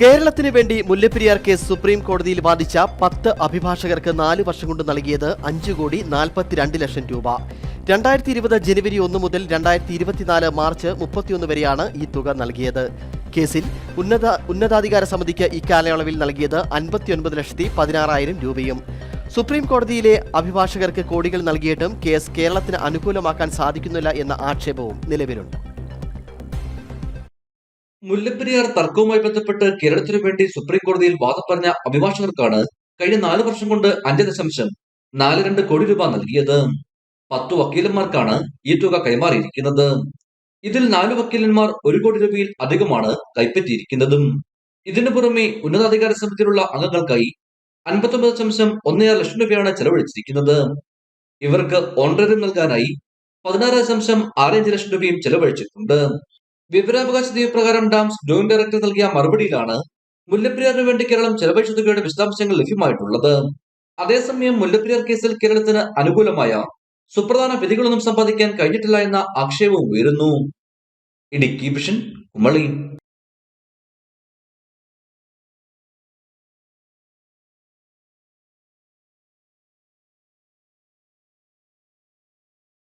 കേരളത്തിന് വേണ്ടി Mullaperiyar case supreme കോടതിയിൽ വാദിച്ച പത്ത് അഭിഭാഷകർക്ക് നാല് വർഷം കൊണ്ട് നൽകിയത് അഞ്ച് കോടി നാൽപ്പത്തിരണ്ട് ലക്ഷം രൂപ. രണ്ടായിരത്തി ഇരുപത് ജനുവരി ഒന്ന് മുതൽ രണ്ടായിരത്തി ഇരുപത്തിനാല് മാർച്ച് മുപ്പത്തിയൊന്ന് വരെയാണ് ഈ തുക നൽകിയത്. കേസിൽ ഉന്നത ഉന്നതാധികാര സമിതിക്ക് ഇക്കാലയളവിൽ നൽകിയത് അൻപത്തിയൊൻപത് ലക്ഷത്തി പതിനാറായിരം രൂപയും. സുപ്രീം കോടതിയിലെ അഭിഭാഷകർക്ക് കോടികൾ നൽകിയിട്ടും കേസ് കേരളത്തിന് അനുകൂലമാക്കാൻ സാധിക്കുന്നില്ല എന്ന ആക്ഷേപവും നിലവിലുണ്ട്. മുല്ലപ്പെരിയാർ തർക്കവുമായി ബന്ധപ്പെട്ട് കേരളത്തിനു വേണ്ടി സുപ്രീം കോടതിയിൽ വാദം പറഞ്ഞ അഭിഭാഷകർക്കാണ് കഴിഞ്ഞ നാല് വർഷം കൊണ്ട് അഞ്ച് ദശാംശം നാല് രണ്ട് കോടി രൂപ നൽകിയത്. പത്ത് വക്കീലന്മാർക്കാണ് ഈ തുക കൈമാറിയിരിക്കുന്നത്. ഇതിൽ നാല് വക്കീലന്മാർ ഒരു കോടി രൂപയിൽ അധികമാണ് കൈപ്പറ്റിയിരിക്കുന്നതും. ഇതിനു പുറമെ ഉന്നതാധികാര സമിതിയിലുള്ള അംഗങ്ങൾക്കായി അൻപത്തൊമ്പത് ദശാംശം ഒന്നേഴ് ലക്ഷം രൂപയാണ് ചെലവഴിച്ചിരിക്കുന്നത്. ഇവർക്ക് ഓൺറേറ്റ് നൽകാനായി പതിനാറ് ദശാംശം ആറഞ്ച് ലക്ഷം രൂപയും ചെലവഴിച്ചിട്ടുണ്ട്. വിവരാവകാശ നിയമപ്രകാരം ഡാംസ് ജോയിന്റ് ഡയറക്ടർ നൽകിയ മറുപടിയിലാണ് മുല്ലപ്പെരിയാറിന് വേണ്ടി കേരളം ചെലവഴിച്ച തുകയുടെ വിശദാംശങ്ങൾ ലഭ്യമായിട്ടുള്ളത്. അതേസമയം മുല്ലപ്പെരിയാർ കേസിൽ കേരളത്തിന് അനുകൂലമായ സുപ്രധാന വിധികളൊന്നും സമ്പാദിക്കാൻ കഴിഞ്ഞിട്ടില്ല എന്ന ആക്ഷേപവും ഉയരുന്നു. ഇടുക്കി വിഷൻ കുമളി.